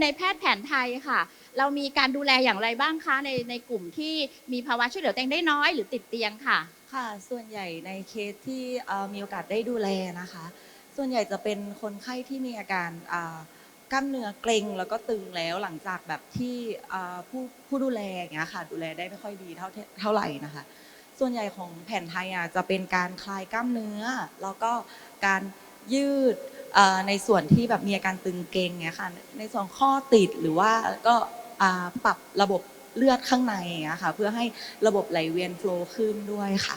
ในแพทย์แผนไทยค่ะ เรามีการดูแลอย่างไรบ้างคะในในกลุ่มที่มีภาวะช่วยเหลือตัวเองได้น้อยหรือติดเตียงค่ะ ค่ะ ส่วนใหญ่ในเคสที่เอ่อมีโอกาสได้ดูแลนะคะ ส่วนใหญ่จะเป็นคนไข้ที่มีอาการอ่ากล้ามเนื้อเกร็งแล้วก็ตึงแล้วหลังจากแบบที่อ่าผู้ผู้ดูแลอย่างเงี้ยค่ะ ดูแลได้ไม่ค่อยดีเท่าเท่าไหร่นะคะ ส่วนใหญ่ของแผ่นไทยอะจะเป็นการคลายกล้ามเนื้อ แล้วก็การยืด ในส่วนที่แบบมีอาการตึงเกร็งเงี้ยค่ะในส่วนข้อติดหรือว่าก็อ่าปรับระบบเลือดข้างในอย่างเงี้ยค่ะเพื่อให้ระบบไหลเวียนโฟลว์ขึ้นด้วยค่ะ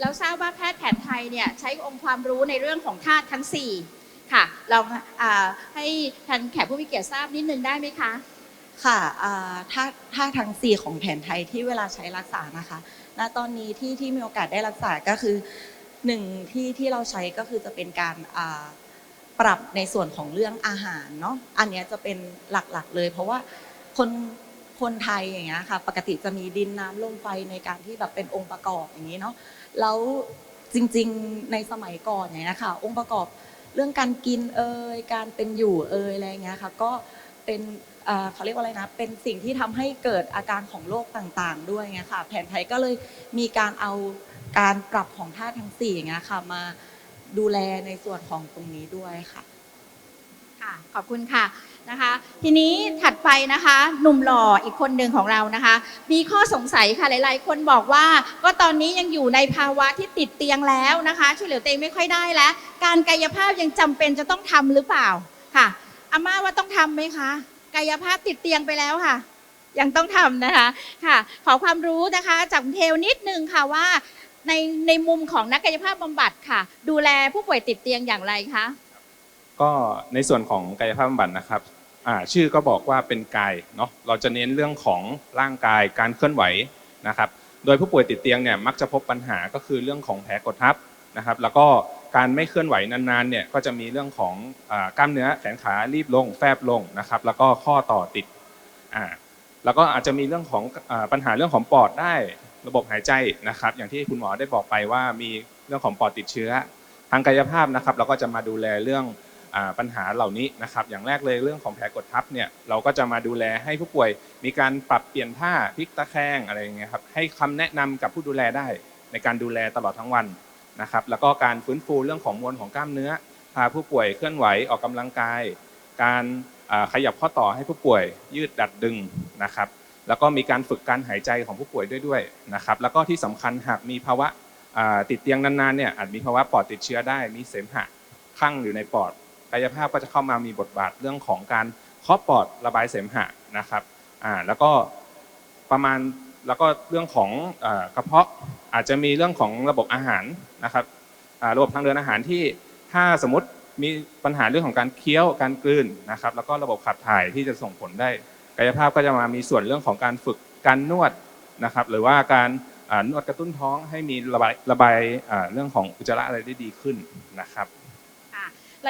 เราทราบว่าแพทย์แผนไทยเนี่ยใช้องค์ความรู้ในเรื่องของธาตุทั้ง 4 ค่ะลองอาให้ท่านแขกผู้มีเกียรติทราบนิดนึงได้ไหมคะค่ะอ่าถ้าถ้าทั้งสี่ของแผนไทยที่เวลาใช้รักษานะคะณตอนนี้ที่ที่มีโอกาสได้รักษาก็คือ หนึ่งที่ที่เราใช้ก็คือจะเป็นการปรับในส่วนของเรื่องอาหารเนาะอันนี้จะเป็นหลักๆเลย เพราะว่าคนคนไทยอย่างเงี้ยค่ะ ปกติจะมีดินน้ำลมไฟในการที่แบบเป็นองค์ประกอบอย่างนี้เนาะแล้วจริงๆในสมัยก่อนเนี่ยนะคะองค์ประกอบเรื่องการกินเอ่ยการเป็นอยู่เอ่ยอะไรเงี้ยค่ะก็เป็นเอ่อเขาเรียกว่าอะไรนะเป็นสิ่งที่ทำให้เกิดอาการของโรคต่างๆ ด้วยไงค่ะ แผนไทยก็เลยมีการเอา การปรับของธาตุทั้งสี่อย่างเงี้ยค่ะ มาดูแลในส่วนของตรงนี้ด้วยค่ะ ค่ะขอบคุณค่ะนะคะ ทีนี้ถัดไปนะคะหนุ่มหล่ออีกคนหนึ่งของเรานะคะ มีข้อสงสัยค่ะหลาย ๆ คนบอกว่าก็ตอนนี้ยังอยู่ในภาวะที่ติดเตียงแล้วนะคะ ช่วยเหลือตัวเองไม่ค่อยได้แล้ว การกายภาพยังจำเป็นจะต้องทำหรือเปล่าค่ะอาม่าว่าต้องทำไหมคะ กายภาพติดเตียงไปแล้วค่ะ ยังต้องทำนะคะค่ะ ขอความรู้นะคะจากคุณเทลนิดนึงค่ะว่า ในในมุมของนักกายภาพบำบัดค่ะ ดูแลผู้ป่วยติดเตียงอย่างไรคะก็ในส่วนของกายภาพบำบัดนะครับอ่าชื่อก็บอกว่าเป็นกายเนาะเราจะเน้นเรื่องของร่างกายการเคลื่อนไหวนะครับ โดยผู้ป่วยติดเตียงเนี่ยมักจะพบปัญหาก็คือเรื่องของแผลกดทับนะครับ แล้วก็การไม่เคลื่อนไหวนานๆเนี่ยก็จะมีเรื่องของอ่ากล้ามเนื้อแขนขารีบลง แฟบลงนะครับ แล้วก็ข้อต่อติดอ่าแล้วก็อาจจะมีเรื่องของอาปัญหาเรื่องของปอดได้ ระบบหายใจนะครับ อย่างที่คุณหมอได้บอกไปว่ามีเรื่องของปอดติดเชื้อ ทางกายภาพนะครับ เราก็จะมาดูแลเรื่องปัญหาเหล่านี้นะครับ อย่างแรกเลยเรื่องของแผลกดทับเนี่ยเราก็จะมาดูแลให้ผู้ป่วย มีการปรับเปลี่ยนท่าพลิกตะแคงอะไรอย่างเงี้ยครับให้คำแนะนำกับผู้ดูแลได้ ในการดูแลตลอดทั้งวันนะครับ แล้วก็การฟื้นฟูเรื่องของมวลของกล้ามเนื้อพาผู้ป่วยเคลื่อนไหวออกกำลังกาย การขยับข้อต่อให้ผู้ป่วยยืดดัดดึงนะครับ แล้วก็มีการฝึกการหายใจของผู้ป่วยด้วยด้วยนะครับ แล้วก็ที่สำคัญหากมีภาวะติดเตียงนานๆเนี่ยอาจมีภาวะปอดติดเชื้อได้ มีเสมหะข้างอยู่ในปอดกายภาพก็จะเข้ามามีบทบาทเรื่องของการเคาะปอดระบายเสมหะนะครับอ่าแล้วก็ประมาณแล้วก็เรื่องของกระเพาะอาจจะมีเรื่องของระบบอาหารนะครับระบบทางเดินอาหารที่ถ้าสมมติมีปัญหาเรื่องของการเคี้ยวการกลืนนะครับ แล้วก็ระบบขับถ่ายที่จะส่งผลได้ กายภาพก็จะมามีส่วนเรื่องของการฝึกการนวดนะครับหรือว่าการนวดกระตุ้นท้องให้มีระบายระบายเรื่องของอุจจาระอะไรได้ดีขึ้นนะครับ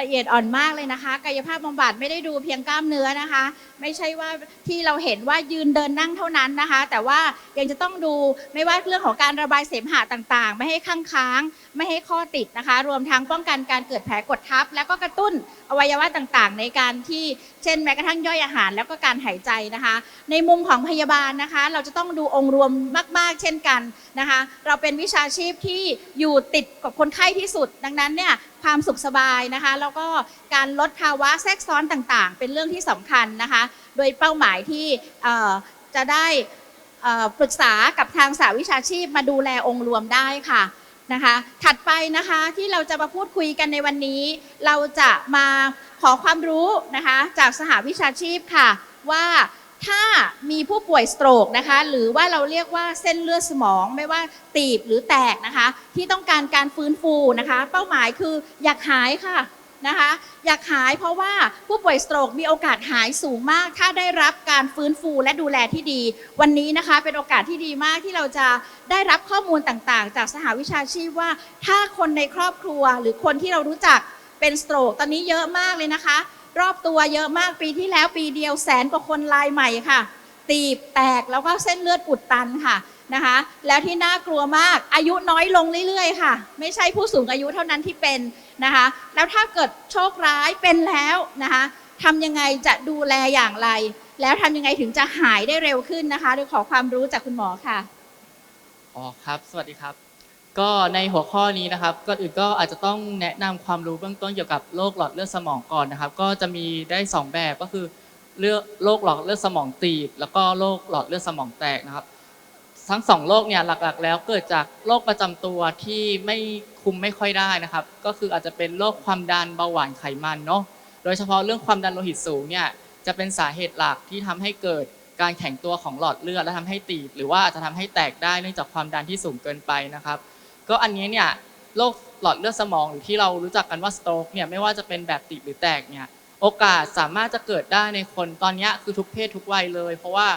ละเอียดอ่อนมากเลยนะคะ กายภาพบำบัดไม่ได้ดูเพียงกล้ามเนื้อนะคะ ไม่ใช่ว่าที่เราเห็นว่ายืนเดินนั่งเท่านั้นนะคะ แต่ว่ายังจะต้องดูไม่ว่าเรื่องของการระบายเสมหะต่างๆ ไม่ให้ข้างค้าง ไม่ให้ข้อติดนะคะ รวมทั้งป้องกันการเกิดแผลกดทับ แล้วก็กระตุ้นอวัยวะต่างๆ ในการที่เช่นแม้กระทั่งย่อยอาหารแล้วก็การหายใจนะคะ ในมุมของพยาบาลนะคะ เราจะต้องดูองค์รวมมาก ๆ เช่นกันนะคะ เราเป็นวิชาชีพที่อยู่ติดกับคนไข้ที่สุด ดังนั้นเนี่ยความสุขสบายนะคะ แล้วก็การลดภาวะแทรกซ้อนต่างๆ เป็นเรื่องที่สำคัญนะคะ โดยเป้าหมายที่จะได้ปรึกษากับทางสาวิชาชีพมาดูแลองค์รวมได้ค่ะ นะคะ ถัดไปนะคะที่เราจะมาพูดคุยกันในวันนี้ เราจะมาขอความรู้นะคะจากสหวิชาชีพค่ะ ว่าถ้ามีผู้ป่วยสโตรกนะคะ หรือว่าเราเรียกว่าเส้นเลือดสมอง ไม่ว่าตีบหรือแตกนะคะ ที่ต้องการการฟื้นฟูนะคะ เป้าหมายคืออยากหายค่ะ นะคะ อยากหายเพราะว่าผู้ป่วยสโตรกมีโอกาสหายสูงมาก ถ้าได้รับการฟื้นฟูและดูแลที่ดี วันนี้นะคะเป็นโอกาสที่ดีมากที่เราจะได้รับข้อมูลต่างๆ จากสหวิชาชีพว่า ถ้าคนในครอบครัวหรือคนที่เรารู้จักเป็นสโตรกตอนนี้เยอะมากเลยนะคะ รอบตัวเยอะมากปีที่แล้วปีเดียวแสนกว่าคนรายใหม่ค่ะ ตีบแตกแล้วก็เส้นเลือดอุดตันค่ะนะคะ แล้วที่น่ากลัวมากอายุน้อยลงเรื่อยๆ ค่ะ ไม่ใช่ผู้สูงอายุเท่านั้นที่เป็น นะคะ แล้วถ้าเกิดโชคร้ายเป็นแล้วนะคะทำยังไงจะดูแลอย่างไร แล้วทำยังไงถึงจะหายได้เร็วขึ้นนะคะโดยขอความรู้จากคุณหมอค่ะอ๋อครับ สวัสดีครับ ก็ในหัวข้อนี้นะครับก่อนอื่นก็อาจจะต้องแนะนำความรู้เบื้องต้นเกี่ยวกับโรคหลอดเลือดสมองก่อนนะครับ ก็จะมีได้สองแบบก็คือเลือดโรคหลอดเลือดสมองตีบ แล้วก็โรคหลอดเลือดสมองแตกนะครับ ทั้งสองโรคเนี่ยหลักๆ แล้วเกิดจากโรคประจำตัวที่ไม่คุมไม่ค่อยได้นะครับ ก็คืออาจจะเป็นโรคความดันเบาหวานไขมันเนาะโดยเฉพาะเรื่องความดันโลหิตสูงเนี่ยจะเป็นสาเหตุหลักที่ทำให้เกิดการแข็งตัวของหลอดเลือดและทำให้ตีบหรือว่าอาจจะทำให้แตกได้เนื่องจากความดันที่สูงเกินไปนะครับ ก็อันนี้เนี่ยโรคหลอดเลือดสมองหรือที่เรารู้จักกันว่าสโตรกเนี่ยไม่ว่าจะเป็นแบบตีบหรือแตกเนี่ยโอกาสสามารถจะเกิดได้ในคนตอนนี้คือทุกเพศทุกวัยเลย เพราะว่า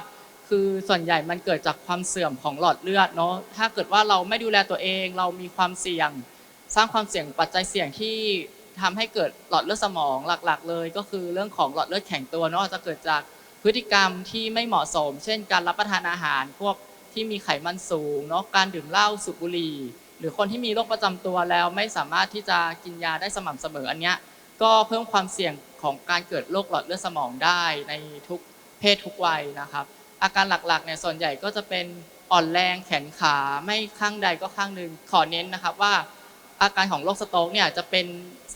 คือส่วนใหญ่มันเกิดจากความเสื่อมของหลอดเลือดเนาะถ้าเกิดว่าเราไม่ดูแลตัวเอง เรามีความเสี่ยง สร้างความเสี่ยงปัจจัยเสี่ยงที่ทำให้เกิดหลอดเลือดสมองหลัก ๆ เลย ก็คือเรื่องของหลอดเลือดแข็งตัวเนาะจะเกิดจากพฤติกรรมที่ไม่เหมาะสม เช่น การรับประทานอาหารพวกที่มีไขมันสูงเนาะการดื่มเหล้าสูบบุหรี่ หรือคนที่มีโรคประจำตัวแล้วไม่สามารถที่จะกินยาได้สม่ำเสมออันเนี้ยก็เพิ่มความเสี่ยงของการเกิดโรคหลอดเลือดสมองได้ในทุกเพศทุกวัยนะครับ อาการหลักๆเนี่ยส่วนใหญ่ก็จะเป็นอ่อนแรงแขนขาไม่ข้างใดก็ข้างหนึ่งขอเน้นนะครับว่า อาการของโรคสโตรกเนี่ยจะเป็น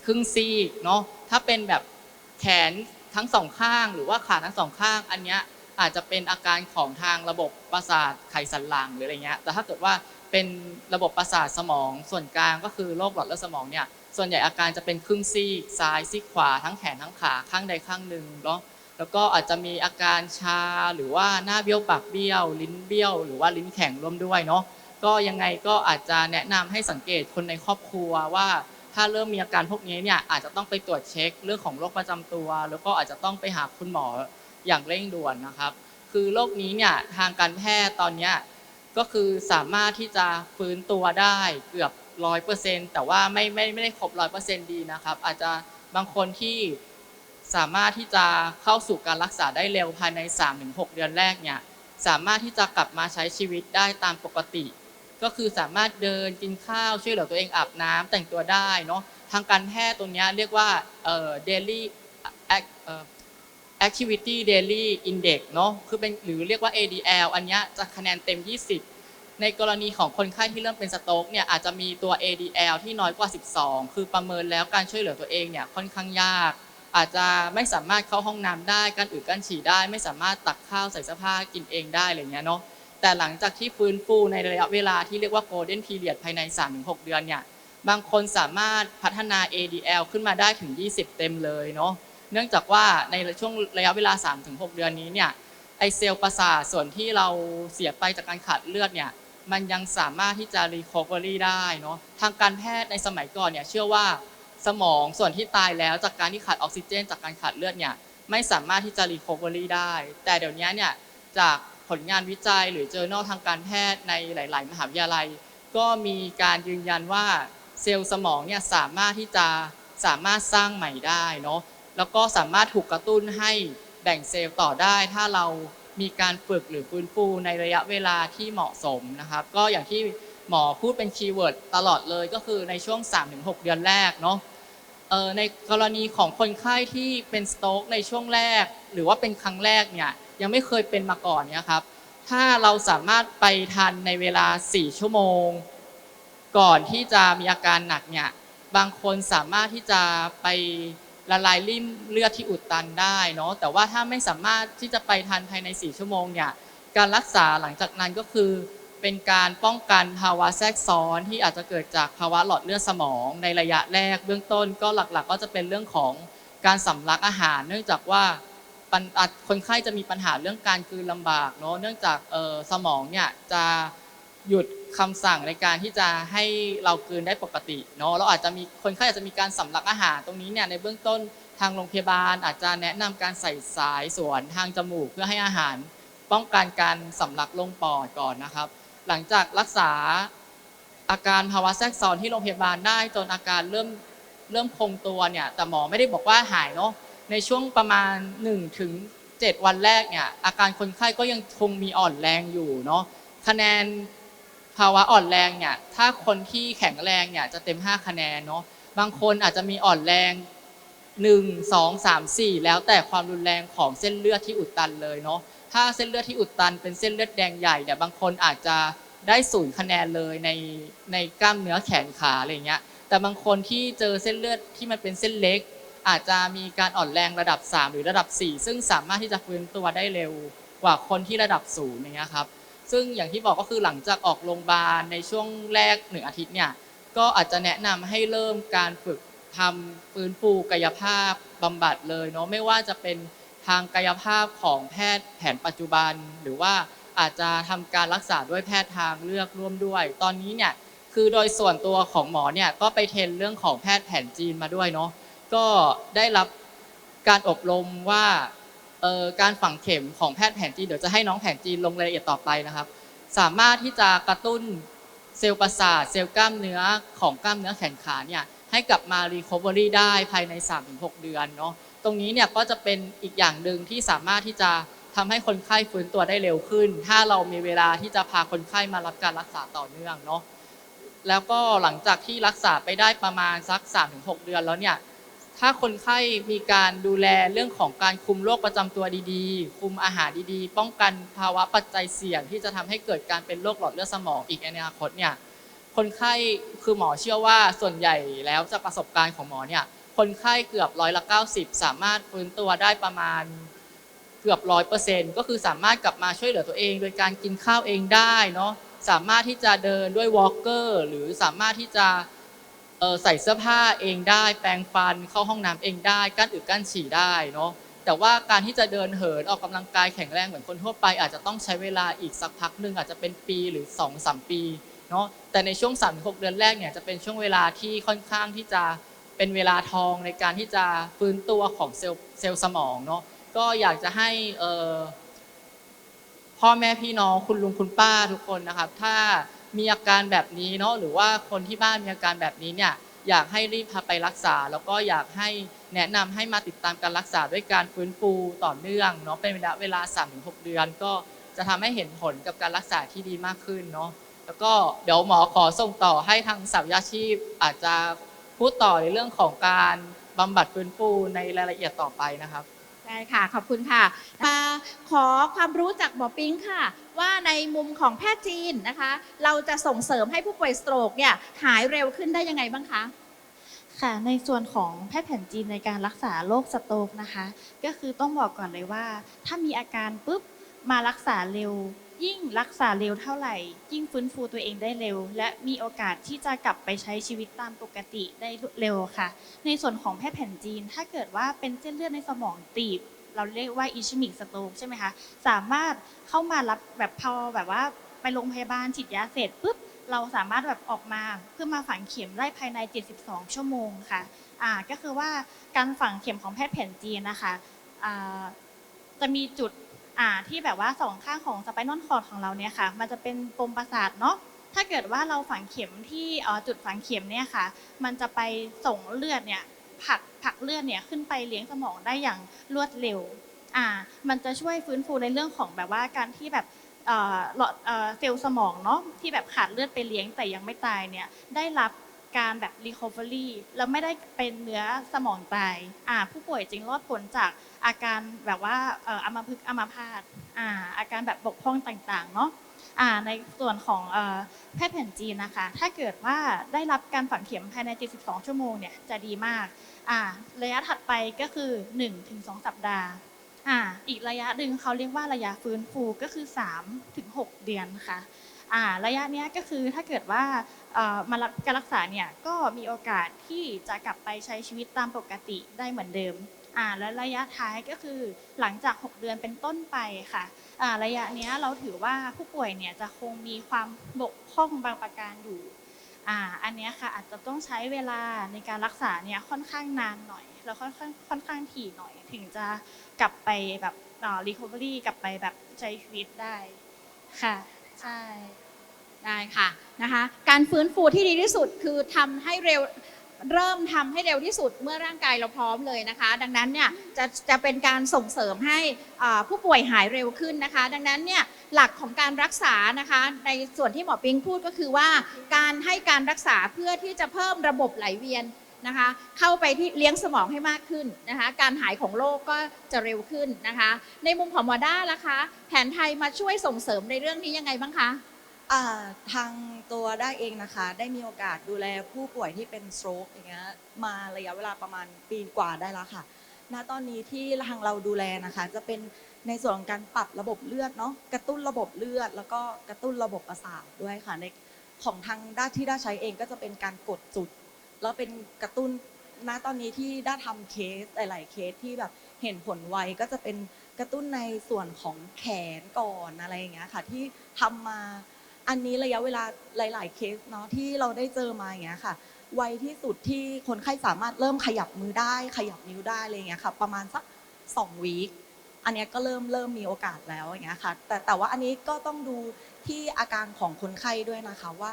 ครึ่งซีกเนาะถ้าเป็นแบบแขนทั้งสองข้าง หรือว่าขาทั้งสองข้าง อันเนี้ยอาจจะเป็นอาการของทางระบบประสาทไขสันหลังหรืออะไรเงี้ยแต่ถ้าเกิดว่าเป็นระบบประสาทสมองส่วนกลางก็คือโรคหลอดเลือดสมองเนี่ยส่วนใหญ่อาการจะเป็นครึ่งซีกซ้ายซีกขวาทั้งแขนทั้งขาข้างใดข้างหนึ่งเนาะ แล้วก็อาจจะมีอาการชาหรือว่าหน้าเบี้ยวปากเบี้ยว ลิ้นเบี้ยว หรือว่าลิ้นแข็งร่วมด้วยเนาะก็ยังไงก็อาจจะแนะนำให้สังเกตคนในครอบครัวว่า ถ้าเริ่มมีอาการพวกนี้เนี่ยอาจจะต้องไปตรวจเช็คเรื่องของโรคประจำตัว แล้วก็อาจจะต้องไปหาคุณหมออย่างเร่งด่วนนะครับ คือโรคนี้เนี่ยทางการแพทย์ตอนนี้ก็คือสามารถที่จะฟื้นตัวได้เกือบร้อยเปอร์เซ็นต์แต่ว่าไม่ไม่ไม่ได้ครบร้อยเปอร์เซ็นต์ดีนะครับ อาจจะบางคนที่ สามารถที่จะเข้าสู่การรักษาได้เร็วภายใน 3-6 เดือนแรกเนี่ยสามารถที่จะกลับมาใช้ชีวิตได้ตามปกติ ก็คือสามารถเดินกินข้าวช่วยเหลือตัวเองอาบน้ำแต่งตัวได้เนาะทางการแพทย์ตรงนี้เรียกว่าเอ่อ daily act เอ่อ activity daily index เนาะคือเป็นหรือเรียกว่า ADL อันนี้จะคะแนนเต็ม 20 ในกรณีของคนไข้ที่เริ่มเป็นสโตรกเนี่ยอาจจะมีตัว ADL ที่น้อยกว่า 12 คือประเมินแล้วการช่วยเหลือตัวเองเนี่ยค่อนข้างยาก อาจจะไม่สามารถเข้าห้องน้ำได้การอึการฉี่ได้ ไม่สามารถตักข้าวใส่เสื้อผ้ากินเองได้อะไรเงี้ยเนาะแต่หลังจากที่ฟื้นฟูในระยะเวลาที่เรียกว่า golden period ภายใน 3-6 เดือนเนี่ยบางคนสามารถพัฒนา ADL ขึ้นมาได้ถึง 20 เต็มเลยเนาะเนื่องจากว่าในช่วงระยะเวลา 3-6 เดือนนี้เนี่ยไอเซลล์ประสาทส่วนที่เราเสียไปจากการขาดเลือดเนี่ยมันยังสามารถที่จะ recovery ได้เนาะทางการแพทย์ในสมัยก่อนเนี่ยเชื่อว่า สมองส่วนที่ตายแล้วจากการที่ขาดออกซิเจน จากการขาดเลือดเนี่ยไม่สามารถที่จะ recovery ได้ แต่เดี๋ยวนี้เนี่ยจากผลงานวิจัยหรือ journal ทางการแพทย์ในหลาย ๆ มหาวิทยาลัย ก็มีการยืนยันว่าเซลล์สมองเนี่ยสามารถที่จะสามารถสร้างใหม่ได้เนาะแล้วก็สามารถถูกกระตุ้นให้แบ่งเซลล์ต่อได้ ถ้าเรามีการฝึกหรือฟื้นฟูในระยะเวลาที่เหมาะสมนะครับ ก็อย่างที่หมอพูดเป็นคีย์เวิร์ดตลอดเลยก็คือในช่วง 3-6 เดือนแรกเนาะ เอ่อในกรณีของคนไข้ที่เป็นสโตรกในช่วงแรก หรือว่าเป็นครั้งแรกเนี่ยยังไม่เคยเป็นมาก่อนเนี่ยครับถ้าเราสามารถไปทันในเวลา 4 ชั่วโมง ก่อนที่จะมีอาการหนักเนี่ยบางคนสามารถที่จะไปละลายริ่มเลือดที่อุดตันได้เนาะแต่ว่าถ้าไม่สามารถที่จะไปทันภายใน 4 ชั่วโมงเนี่ยการรักษาหลังจากนั้นก็คือ เป็นการป้องกันภาวะแทรกซ้อนที่อาจจะเกิดจากภาวะหลอดเลือดสมอง ในระยะแรกเบื้องต้นก็หลักๆ ก็จะเป็นเรื่องของการสำลักอาหาร เนื่องจากว่าคนไข้จะมีปัญหาเรื่องการกลืนลำบากเนาะเนื่องจากสมองเนี่ยจะหยุดคำสั่งในการที่จะให้เรากลืนได้ปกติเนาะเราอาจจะมีคนไข้อาจจะมีการสำลักอาหารตรงนี้เนี่ยในเบื้องต้นทางโรงพยาบาล อาจจะแนะนำการใส่สายสวนทางจมูกเพื่อให้อาหาร ป้องกันการสำลักลงปอดก่อนนะครับ หลังจากรักษาอาการภาวะแทรกซ้อนที่โรงพยาบาลได้จนอาการเริ่มเริ่มคงตัวเนี่ยแต่หมอไม่ได้บอกว่าหายเนาะในช่วงประมาณ1ถึง7วันแรกเนี่ยอาการคนไข้ก็ยังคงมีอ่อนแรงอยู่เนาะคะแนนภาวะอ่อนแรงเนี่ยถ้าคนที่แข็งแรงเนี่ยจะเต็ม 5 คะแนนเนาะบางคนอาจจะมีอ่อนแรง 1 2 3 4 แล้วแต่ความรุนแรงของเส้นเลือดที่อุดตันเลยเนาะ ถ้าเส้นเลือดที่อุดตันเป็นเส้นเลือดแดงใหญ่เนี่ยบางคนอาจจะได้ศูนย์คะแนนเลยในในกล้ามเนื้อแขนขาอะไรเงี้ย แต่บางคนที่เจอเส้นเลือดที่มันเป็นเส้นเล็ก อาจจะมีการอ่อนแรงระดับ 3 หรือระดับ 4 ซึ่งสามารถที่จะฟื้นตัวได้เร็วกว่าคนที่ระดับศูนย์อย่างเงี้ยครับ ซึ่งอย่างที่บอกก็คือหลังจากออกโรงพยาบาลในช่วงแรกหนึ่งอาทิตย์เนี่ย ก็อาจจะแนะนำให้เริ่มการฝึกทำฟื้นฟูกายภาพบำบัดเลยเนาะไม่ว่าจะเป็น ทางกายภาพของแพทย์แผนปัจจุบัน หรือว่าอาจจะทำการรักษาด้วยแพทย์ทางเลือกร่วมด้วย ตอนนี้เนี่ยคือโดยส่วนตัวของหมอเนี่ยก็ไปเทรนเรื่องของแพทย์แผนจีนมาด้วยเนาะก็ได้รับการอบรมว่าการฝังเข็มของแพทย์แผนจีนเดี๋ยวจะให้น้องแผนจีนลงรายละเอียดต่อไปนะครับ สามารถที่จะกระตุ้นเซลล์ประสาทเซลล์กล้ามเนื้อของกล้ามเนื้อแขนขาเนี่ยให้กลับมา recovery ได้ภายใน 3-6 เดือนเนาะ ตรงนี้เนี่ยก็จะเป็นอีกอย่างหนึ่งที่สามารถที่จะทำให้คนไข้ฟื้นตัวได้เร็วขึ้น ถ้าเรามีเวลาที่จะพาคนไข้มารับการรักษาต่อเนื่องเนาะแล้วก็หลังจากที่รักษาไปได้ประมาณสัก 3-6 เดือนแล้วเนี่ยถ้าคนไข้มีการดูแลเรื่องของการคุมโรคประจำตัวดีๆ คุมอาหารดีๆ ป้องกันภาวะปัจจัยเสี่ยงที่จะทำให้เกิดการเป็นโรคหลอดเลือดสมองอีกในอนาคตเนี่ยคนไข้คือหมอเชื่อว่าส่วนใหญ่แล้วจากประสบการณ์ของหมอเนี่ย คนไข้เกือบร้อยละ 90 สามารถฟื้นตัวได้ประมาณเกือบร้อยเปอร์เซ็นต์ก็คือสามารถกลับมาช่วยเหลือตัวเอง โดยการกินข้าวเองได้เนาะสามารถที่จะเดินด้วยวอล์กเกอร์หรือสามารถที่จะใส่เสื้อผ้าเองได้ แปรงฟันเข้าห้องน้ำเองได้กั้นอึกั้นฉี่ได้เนาะแต่ว่าการที่จะเดินเหินออกกำลังกายแข็งแรงเหมือนคนทั่วไป อาจจะต้องใช้เวลาอีกสักพักหนึ่งอาจจะเป็นปีหรือ2อสปีเนาะแต่ในช่วง3าหเดือนแรกเนี่ยจะเป็นช่วงเวลาที่ค่อนข้างที่จะ เป็นเวลาทองในการที่จะฟื้นตัวของเซลล์เซลล์สมองเนาะก็อยากจะให้พ่อแม่พี่น้องคุณลุงคุณป้าทุกคนนะครับ ถ้ามีอาการแบบนี้เนาะหรือว่าคนที่บ้านมีอาการแบบนี้เนี่ยอยากให้รีบพาไปรักษา แล้วก็อยากให้แนะนำให้มาติดตามการรักษาด้วยการฟื้นฟูต่อเนื่องเนาะเป็นระยะเวลา 3-6 เดือน ก็จะทำให้เห็นผลกับการรักษาที่ดีมากขึ้นเนาะแล้วก็เดี๋ยวหมอขอส่งต่อให้ทางสาวยาชีพอาจจะ พูดต่อในเรื่องของการบำบัดฟื้นฟูในรายละเอียดต่อไปนะครับ ได้ค่ะ ขอบคุณค่ะมาขอความรู้จากหมอปิ๊งค่ะ ว่าในมุมของแพทย์จีนนะคะ เราจะส่งเสริมให้ผู้ป่วยสโตรกเนี่ยหายเร็วขึ้นได้ยังไงบ้างคะ ค่ะในส่วนของแพทย์แผนจีนในการรักษาโรคสโตรกนะคะ ก็คือต้องบอกก่อนเลยว่า ถ้ามีอาการปุ๊บมารักษาเร็ว ยิ่งรักษาเร็วเท่าไหร่ ยิ่งฟื้นฟูตัวเองได้เร็ว และมีโอกาสที่จะกลับไปใช้ชีวิตตามปกติได้เร็วค่ะ ในส่วนของแพทย์แผนจีน ถ้าเกิดว่าเป็นเส้นเลือดในสมองตีบ เราเรียกว่าอิชมิกสโตรกใช่ไหมคะ สามารถเข้ามารับแบบพอแบบว่าไปโรงพยาบาลฉีดยาเสร็จปุ๊บเราสามารถแบบออกมาเพื่อมาฝังเข็มได้ภายใน 72 ชั่วโมงค่ะอ่าก็คือว่าการฝังเข็มของแพทย์แผนจีนนะคะอ่าจะมีจุด อ่าที่แบบว่าสองข้างของสไปนอลคอร์ดของเราเนี่ยค่ะ มันจะเป็นปมประสาทเนาะถ้าเกิดว่าเราฝังเข็มที่จุดฝังเข็มเนี่ยค่ะ มันจะไปส่งเลือดเนี่ยผักผักเลือดเนี่ยขึ้นไปเลี้ยงสมองได้อย่างรวดเร็วอ่ามันจะช่วยฟื้นฟูในเรื่องของแบบว่าการที่แบบหลอดเซลล์สมองเนาะที่แบบขาดเลือดไปเลี้ยงแต่ยังไม่ตายเนี่ยได้รับ การแบบ recovery แล้วไม่ได้เป็นเนื้อสมองตายอ่าผู้ป่วยจึงรอดพ้นจากอาการแบบว่าเอ่ออัมพฤกษ์อัมพาตอ่าอาการแบบบกพร่องต่างๆเนาะอ่าในส่วนของแพทย์แผนจีนนะคะ ถ้าเกิดว่าได้รับการฝังเข็มภายใน 72 ชั่วโมงเนี่ยจะดีมากอ่าระยะถัดไปก็คือ 1-2 สัปดาห์อ่าอีกระยะหนึ่งเขาเรียกว่าระยะฟื้นฟูก็คือ3ถึง6เดือนค่ะ อ่าระยะเนี้ยก็คือถ้าเกิดว่ามารับการรักษาเนี่ยก็มีโอกาสที่จะกลับไปใช้ชีวิตตามปกติได้เหมือนเดิมอ่าและระยะท้ายก็คือหลังจาก 6 เดือนเป็นต้นไปค่ะอ่าระยะเนี้ยเราถือว่าผู้ป่วยเนี่ยจะคงมีความบกพร่องบางประการอยู่อ่าอันนี้ค่ะอาจจะต้องใช้เวลาในการรักษาเนี่ยค่อนข้างนานหน่อย แล้วค่อนข้างค่อนข้างถี่หน่อยถึงจะกลับไปแบบอ่า recovery กลับไปแบบใช้ชีวิตได้ค่ะ ใช่ได้ค่ะนะคะการฟื้นฟูที่ดีที่สุดคือทำให้เร็วเริ่มทำให้เร็วที่สุดเมื่อร่างกายเราพร้อมเลยนะคะ ดังนั้นเนี่ยจะจะเป็นการส่งเสริมให้อ่าผู้ป่วยหายเร็วขึ้นนะคะ ดังนั้นเนี่ยหลักของการรักษานะคะ ในส่วนที่หมอปิงพูดก็คือว่า การให้การรักษาเพื่อที่จะเพิ่มระบบไหลเวียน นะคะ เข้าไปที่เลี้ยงสมองให้มากขึ้นนะคะ การหายของโรคก็จะเร็วขึ้นนะคะ ในมุมของหมอด้าล่ะคะ แผนไทยมาช่วยส่งเสริมในเรื่องนี้ยังไงบ้างคะทางตัวได้เองนะคะ ได้มีโอกาสดูแลผู้ป่วยที่เป็นสโตรกอย่างเงี้ยมาระยะเวลาประมาณปีกว่าได้แล้วค่ะณตอนนี้ที่ทางเราดูแลนะคะ จะเป็นในส่วนของการปรับระบบเลือดเนาะกระตุ้นระบบเลือด แล้วก็กระตุ้นระบบประสาทด้วยค่ะในของทางด้านที่ได้ใช้เองก็จะเป็นการกดจุด แล้วเป็นกระตุ้นณตอนนี้ที่ได้ทำเคสหลาย ๆ เคสที่แบบเห็นผลไวก็จะเป็นกระตุ้นในส่วนของแขนก่อนอะไรอย่างเงี้ยค่ะที่ทำมาอันนี้ระยะเวลาหลาย ๆ เคสเนาะที่เราได้เจอมาอย่างเงี้ยค่ะไวที่สุดที่คนไข้สามารถเริ่มขยับมือได้ ขยับนิ้วได้อะไรอย่างเงี้ยค่ะ ประมาณสักสองวีคอันเนี้ยก็เริ่มเริ่มมีโอกาสแล้วอย่างเงี้ยค่ะแต่แต่ว่าอันนี้ก็ต้องดูที่อาการของคนไข้ด้วยนะคะว่า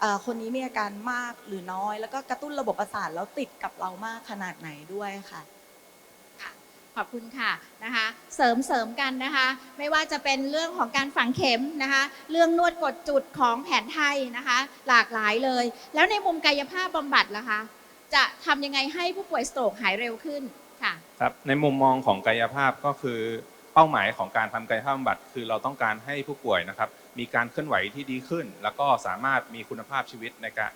เอ่อคนนี้มีอาการมากหรือน้อย แล้วก็กระตุ้นระบบประสาทแล้วติดกับเรามากขนาดไหนด้วยค่ะ ขอบคุณค่ะนะคะ เสริมเสริมกันนะคะ ไม่ว่าจะเป็นเรื่องของการฝังเข็มนะคะ เรื่องนวดกดจุดของแผนไทยนะคะ หลากหลายเลย แล้วในมุมกายภาพบำบัดล่ะคะ จะทำยังไงให้ผู้ป่วยสโตรกหายเร็วขึ้นค่ะ ครับในมุมมองของกายภาพก็คือเป้าหมายของการทำกายภาพบำบัดคือเราต้องการให้ผู้ป่วยนะครับ มีการเคลื่อนไหวที่ดีขึ้น แล้วก็สามารถมีคุณภาพชีวิตในการ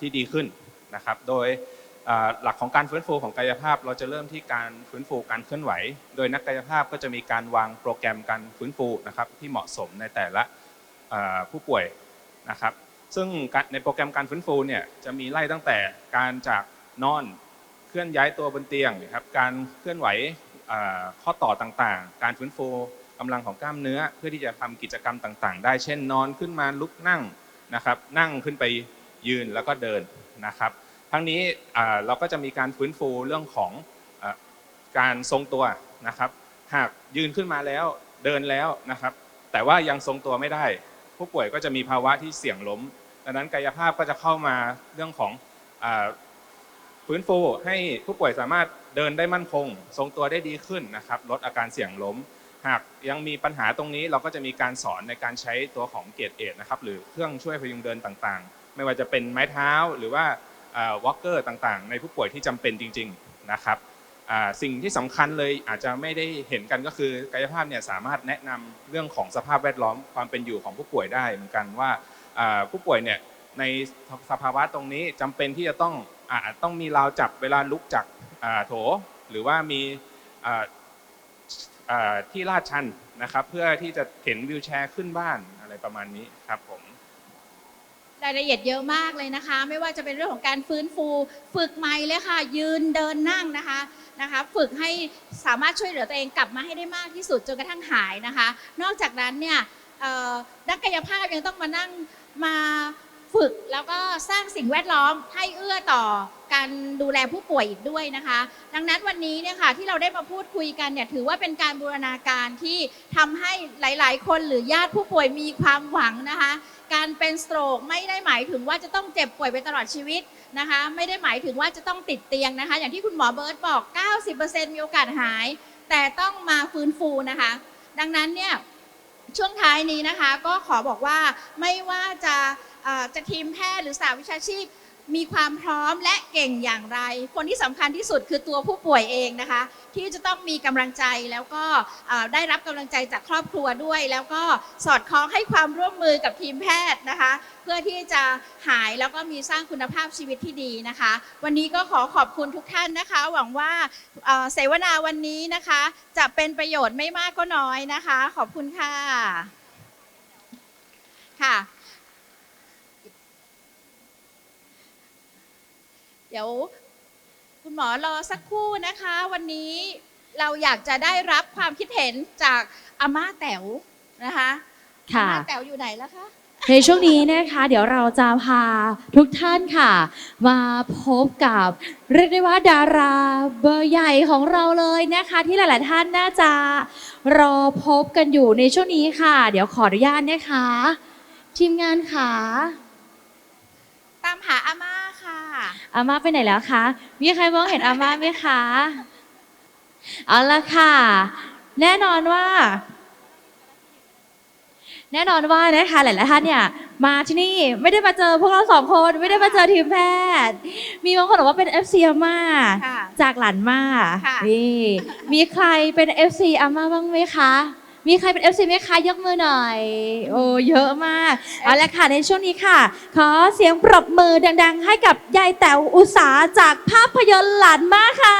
ที่ดีขึ้นนะครับ โดยหลักของการฟื้นฟูของกายภาพ เราจะเริ่มที่การฟื้นฟูการเคลื่อนไหว โดยนักกายภาพก็จะมีการวางโปรแกรมการฟื้นฟูนะครับที่เหมาะสมในแต่ละผู้ป่วยนะครับ ซึ่งในโปรแกรมการฟื้นฟูเนี่ยจะมีไล่ตั้งแต่การจากนอนเคลื่อนย้ายตัวบนเตียงนะครับการเคลื่อนไหวข้อต่อต่างๆ การฟื้นฟู กำลังของกล้ามเนื้อเพื่อที่จะทำกิจกรรมต่างๆ ได้เช่นนอนขึ้นมาลุกนั่งนะครับ นั่งขึ้นไปยืนแล้วก็เดินนะครับ ทั้งนี้เราก็จะมีการฟื้นฟูเรื่องของการทรงตัวนะครับ หากยืนขึ้นมาแล้วเดินแล้วนะครับ แต่ว่ายังทรงตัวไม่ได้ ผู้ป่วยก็จะมีภาวะที่เสี่ยงล้ม ดังนั้นกายภาพก็จะเข้ามาเรื่องของฟื้นฟูให้ผู้ป่วยสามารถเดินได้มั่นคง ทรงตัวได้ดีขึ้นนะครับ ลดอาการเสี่ยงล้ม หากยังมีปัญหาตรงนี้เราก็จะมีการสอนในการใช้ตัวของเกตเอทนะครับหรือเครื่องช่วยพยุงเดินต่างๆ ไม่ว่าจะเป็นไม้เท้าหรือว่าวอล์กเกอร์ต่างๆ ในผู้ป่วยที่จำเป็นจริง ๆนะครับสิ่งที่สำคัญเลยอาจจะไม่ได้เห็นกันก็คือกายภาพเนี่ยสามารถแนะนำเรื่องของสภาพแวดล้อมความเป็นอยู่ของผู้ป่วยได้เหมือนกันว่าผู้ป่วยเนี่ยในสภาวะตรงนี้จำเป็นที่จะต้องอาจต้องมีราวจับเวลาลุกจากโถ หรือว่ามี ที่ลาดชันนะครับ เพื่อที่จะเข็นวิวแชร์ขึ้นบ้านอะไรประมาณนี้ครับผมรายละเอียดเยอะมากเลยนะคะ ไม่ว่าจะเป็นเรื่องของการฟื้นฟู ฝึกใหม่เลยค่ะ ยืนเดินนั่งนะคะนะคะ ฝึกให้สามารถช่วยเหลือตัวเองกลับมาให้ได้มากที่สุดจนกระทั่งหายนะคะ นอกจากนั้นเนี่ยนักกายภาพยังต้องมานั่งมา ฝึกแล้วก็สร้างสิ่งแวดล้อมให้เอื้อต่อการดูแลผู้ป่วยอีกด้วยนะคะ ดังนั้นวันนี้เนี่ยค่ะที่เราได้มาพูดคุยกันเนี่ยถือว่าเป็นการบูรณาการที่ทำให้หลาย ๆ คนหรือญาติผู้ป่วยมีความหวังนะคะ การเป็นสโตรกไม่ได้หมายถึงว่าจะต้องเจ็บป่วยไปตลอดชีวิตนะคะ ไม่ได้หมายถึงว่าจะต้องติดเตียงนะคะ อย่างที่คุณหมอเบิร์ตบอก 90%มีโอกาสหาย แต่ต้องมาฟื้นฟูนะคะ ดังนั้นเนี่ย ช่วงท้ายนี้นะคะ ก็ขอบอกว่าไม่ว่าจะจะทีมแพทย์หรือสาวิชาชีพ มีความพร้อมและเก่งอย่างไร คนที่สำคัญที่สุดคือตัวผู้ป่วยเองนะคะ ที่จะต้องมีกำลังใจแล้วก็ได้รับกำลังใจจากครอบครัวด้วย แล้วก็สอดคล้องให้ความร่วมมือกับทีมแพทย์นะคะ เพื่อที่จะหายแล้วก็มีสร้างคุณภาพชีวิตที่ดีนะคะ วันนี้ก็ขอขอบคุณทุกท่านนะคะ หวังว่าเสวนาวันนี้นะคะ จะเป็นประโยชน์ไม่มากก็น้อยนะคะ ขอบคุณค่ะค่ะ เดี๋ยวคุณหมอรอสักครู่นะคะ วันนี้เราอยากจะได้รับความคิดเห็นจากอาม่าแต๋วนะคะอาค่ะ ม่าแต๋วอยู่ไหนแล้วคะ ในช่วงนี้นะคะ เดี๋ยวเราจะพาทุกท่านค่ะ มาพบกับเรียกได้ว่าดาราเบอร์ใหญ่ของเราเลยนะคะ ที่หลาย ๆ ท่านน่าจะรอพบกันอยู่ในช่วงนี้ค่ะ เดี๋ยวขออนุญาตนะคะ ทีมงานค่ะ ตามหาอาม่าค่ะ อาม่าไปไหนแล้วคะ มีใครมองเห็นอาม่าไหมคะ เอาละค่ะ แน่นอนว่า แน่นอนว่านะคะหลายๆท่านเนี่ย มาที่นี่ไม่ได้มาเจอพวกเราสองคนไม่ได้มาเจอทีมแพทย์ มีบางคนบอกว่าเป็น FC อาม่าค่ะจากหลานมาค่ะ นี่ มีใครเป็น FC อาม่าบ้างไหมคะ มีใครเป็น FC ไหมคะยกมือหน่อย โอ้เยอะมากเอาละค่ะในช่วงนี้ค่ะ ขอเสียงปรบมือดัง ๆ ให้กับยายแต๋วอุตสาจากภาพยนตร์หลานมาค่ะ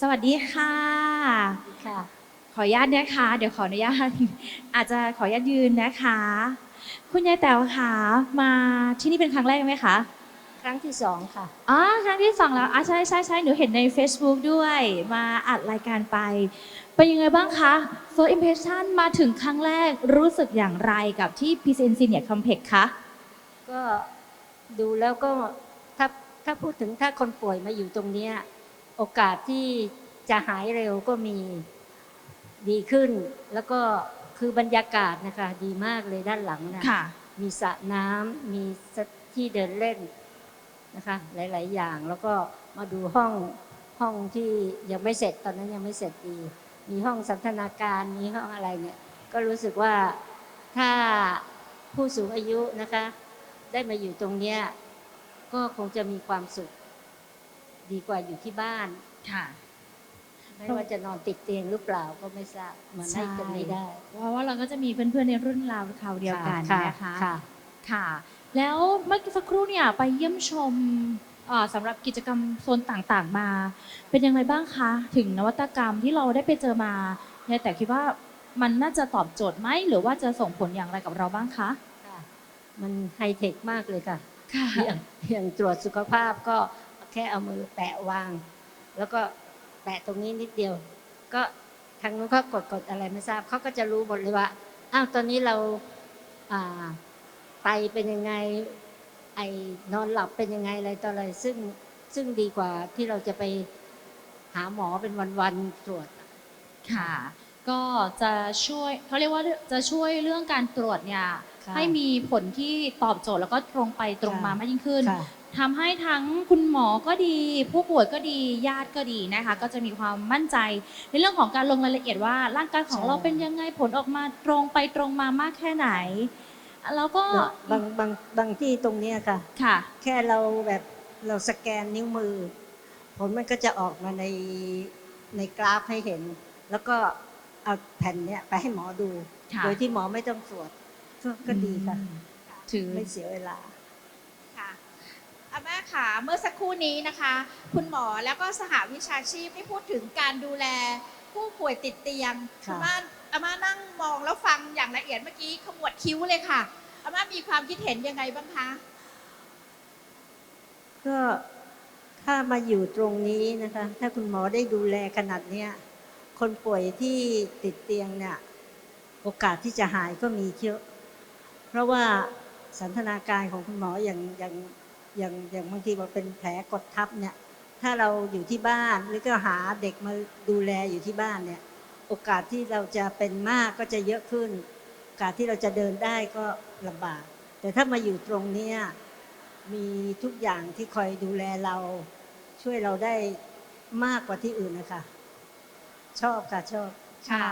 สวัสดีค่ะค่ะ ขออนุญาตนะคะ เดี๋ยวขออนุญาต อาจจะขออนุญาตยืนนะคะ คุณยายแต๋วค่ะมาที่นี่เป็นครั้งแรกไหมคะครั้งที่สองค่ะอ๋อครั้งที่สองแล้วอะใช่ใช่ใช่หนูเห็นใน Facebook ด้วย มาอัดรายการไป เป็นยังไงบ้างคะ First impression มาถึงครั้งแรกรู้สึกอย่างไรกับที่ PCN Senior Complex คะก็ดูแล้วก็ถ้าถ้าพูดถึงถ้าคนป่วยมาอยู่ตรงเนี้ย โอกาสที่จะหายเร็วก็มีดีขึ้น แล้วก็คือบรรยากาศนะคะ ดีมากเลยด้านหลังนะค่ะมีสระน้ำมีที่เดินเล่นนะคะ หลาย ๆ อย่างแล้วก็มาดูห้องห้องที่ยังไม่เสร็จตอนนั้นยังไม่เสร็จดี มีห้องสันทนาการมีห้องอะไรเนี่ย ก็รู้สึกว่าถ้าผู้สูงอายุนะคะ ได้มาอยู่ตรงเนี้ยก็คงจะมีความสุข ดีกว่าอยู่ที่บ้าน ค่ะ ไม่ว่าจะนอนติดเตียงหรือเปล่าก็ไม่ทราบมันให้กันไม่ได้ เพราะว่าเราก็จะมีเพื่อนๆในรุ่นราวคราวเดียวกันนะคะค่ะ ค่ะ แล้วเมื่อสักครู่เนี่ยไปเยี่ยมชมเอ่อสำหรับกิจกรรมโซนต่างๆมา เป็นยังไงบ้างคะ ถึงนวัตกรรมที่เราได้ไปเจอมาเนี่ยแต่คิดว่ามันน่าจะตอบโจทย์ไหมหรือว่าจะส่งผลอย่างไรกับเราบ้างคะค่ะมันไฮเทคมากเลยค่ะค่ะ อย่างอย่างตรวจสุขภาพก็ แค่เอามือแปะวาง แล้วก็แปะตรงนี้นิดเดียว ก็ทางนู้นก็กดกดอะไรไม่ทราบเขาก็จะรู้หมดเลยว่าอ้าวตอนนี้เราอ่าไตเป็นยังไงไอนอนหลับเป็นยังไงอะไรต่ออะไรซึ่งซึ่งดีกว่าที่เราจะไปหาหมอเป็นวันๆตรวจค่ะ ก็จะช่วยเขาเรียกว่าจะช่วยเรื่องการตรวจเนี่ยค่ะให้มีผลที่ตอบโจทย์แล้วก็ตรงไปตรงมาค่ะมากยิ่งขึ้นค่ะ ทำให้ทั้งคุณหมอก็ดี ผู้ป่วยก็ดีญาติก็ดีนะคะ ก็จะมีความมั่นใจ ในเรื่องของการลงรายละเอียดว่าร่างกายของใช่เราเป็นยังไงผลออกมาตรงไปตรงมามากแค่ไหน แล้วก็บางบางบางที่ตรงเนี้ยค่ะ ค่ะ แค่เราแบบเราสแกนนิ้วมือ ผลมันก็จะออกมาในในกราฟให้เห็น แล้วก็เอาแผ่นเนี้ยไปให้หมอดู ค่ะ โดยที่หมอไม่ต้องตรวจก็ก็ดีค่ะ ถือ ไม่เสียเวลาค่ะ อาม่าค่ะเมื่อสักครู่นี้นะคะ คุณหมอแล้วก็สหวิชาชีพได้พูดถึงการดูแลผู้ป่วยติดเตียงค่ะณม่าอาม่านั่งมองแล้วฟังอย่างละเอียดเมื่อกี้ขมวดคิ้วเลยค่ะอาม่ามีความคิดเห็นยังไงบ้างคะก็ถ้ามาอยู่ตรงนี้นะคะ ถ้าคุณหมอได้ดูแลขนาดเนี้ยคนป่วยที่ติดเตียงเนี่ยโอกาสที่จะหายก็มีเยอะเพราะว่าสันทนาการของคุณหมออย่างอย่าง อย่างอย่างบางทีบอกเป็นแผลกดทับเนี่ย ถ้าเราอยู่ที่บ้านหรือก็หาเด็กมาดูแลอยู่ที่บ้านเนี่ย โอกาสที่เราจะเป็นมากก็จะเยอะขึ้น โอกาสที่เราจะเดินได้ก็ลำบาก แต่ถ้ามาอยู่ตรงเนี้ยมีทุกอย่างที่คอยดูแลเราช่วยเราได้มากกว่าที่อื่นนะคะ ชอบค่ะชอบค่ะ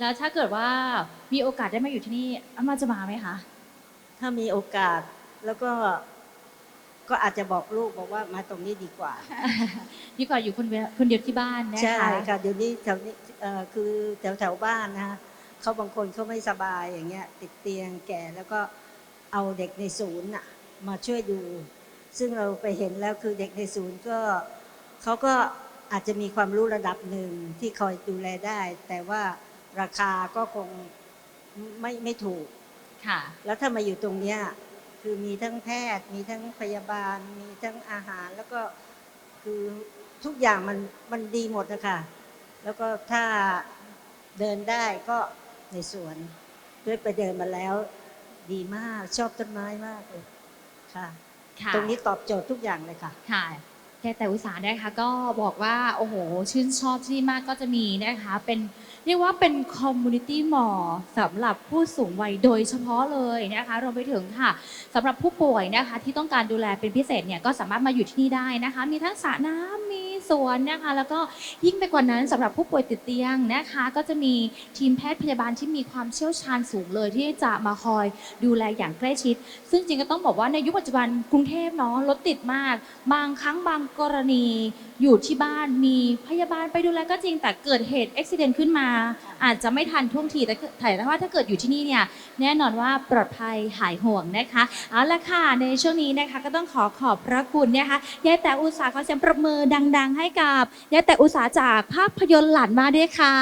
แล้วถ้าเกิดว่ามีโอกาสได้มาอยู่ที่นี่อามาจะมาไหมคะ ถ้ามีโอกาสแล้วก็ ก็อาจจะบอกลูกบอกว่ามาตรงนี้ดีกว่า ดีกว่าอยู่คนเดียวคนเดียวที่บ้านนะคะใช่ค่ะเดี๋ยวนี้แถวนี้เอ่อคือแถวแถวบ้านนะคะเขาบางคนเขาไม่สบายอย่างเงี้ย ติดเตียงแก่แล้วก็เอาเด็กในศูนย์น่ะมาช่วยดู ซึ่งเราไปเห็นแล้วคือเด็กในศูนย์ก็เขาก็อาจจะมีความรู้ระดับหนึ่งที่คอยดูแลได้ แต่ว่าราคาก็คงไม่ไม่ถูกค่ะ แล้วถ้ามาอยู่ตรงเนี้ย คือมีทั้งแพทย์ มีทั้งพยาบาล มีทั้งอาหาร แล้วก็คือทุกอย่างมันมันดีหมดนะคะแล้วก็ถ้าเดินได้ก็ในสวนด้วยไปเดินมาแล้ว ดีมากชอบต้นไม้มากเลยค่ะ ค่ะ ตรงนี้ตอบโจทย์ทุกอย่างเลยค่ะ ค่ะ ยายแต่อุตสาหนะคะก็บอกว่าโอ้โหชื่นชอบที่นี่มากก็จะมีนะคะเป็นเรียกว่าเป็นคอมมูนิตี้หมอสำหรับผู้สูงวัยโดยเฉพาะเลยนะคะรวมไปถึงค่ะสำหรับผู้ป่วยนะคะที่ต้องการดูแลเป็นพิเศษเนี่ยก็สามารถมาอยู่ที่นี่ได้นะคะ มีทั้งสระน้ำมี สวนนะคะ แล้วก็ยิ่งไปกว่านั้นสำหรับผู้ป่วยติดเตียงนะคะ ก็จะมีทีมแพทย์พยาบาลที่มีความเชี่ยวชาญสูงเลยที่จะมาคอยดูแลอย่างใกล้ชิด ซึ่งจริงก็ต้องบอกว่าในยุคปัจจุบันกรุงเทพเนาะรถติดมาก บางครั้งบางกรณีอยู่ที่บ้านมีพยาบาลไปดูแลก็จริงแต่เกิดเหตุอุบิเหตุขึ้นมา อาจจะไม่ทันท่วงทีแต่ถ่ายแต่ว่าถ้าเกิดอยู่ที่นี่เนี่ยแน่นอนว่าปลอดภัยหายห่วงนะคะเอาละค่ะในช่วงนี้นะคะก็ต้องขอขอบพระคุณนะคะยายแต่อุตสาหขอเสียงปรบมือดัง ๆ ให้กับยายแต่อุตสาหจากภาพยนตร์หลานมาด้วยค่ะ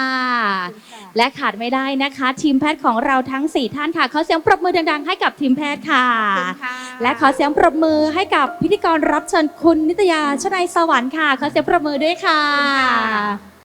และขาดไม่ได้นะคะ ทีมแพทย์ของเราทั้ง 4 ท่านค่ะขอเสียงปรบมือดัง ๆ ให้กับทีมแพทย์ค่ะขอบคุณค่ะและขอเสียงปรบมือให้กับพิธีกรรับเชิญคุณนิตยาชนัยสวรรค์ค่ะขอเสียงปรบมือด้วยค่ะขอบคุณค่ะ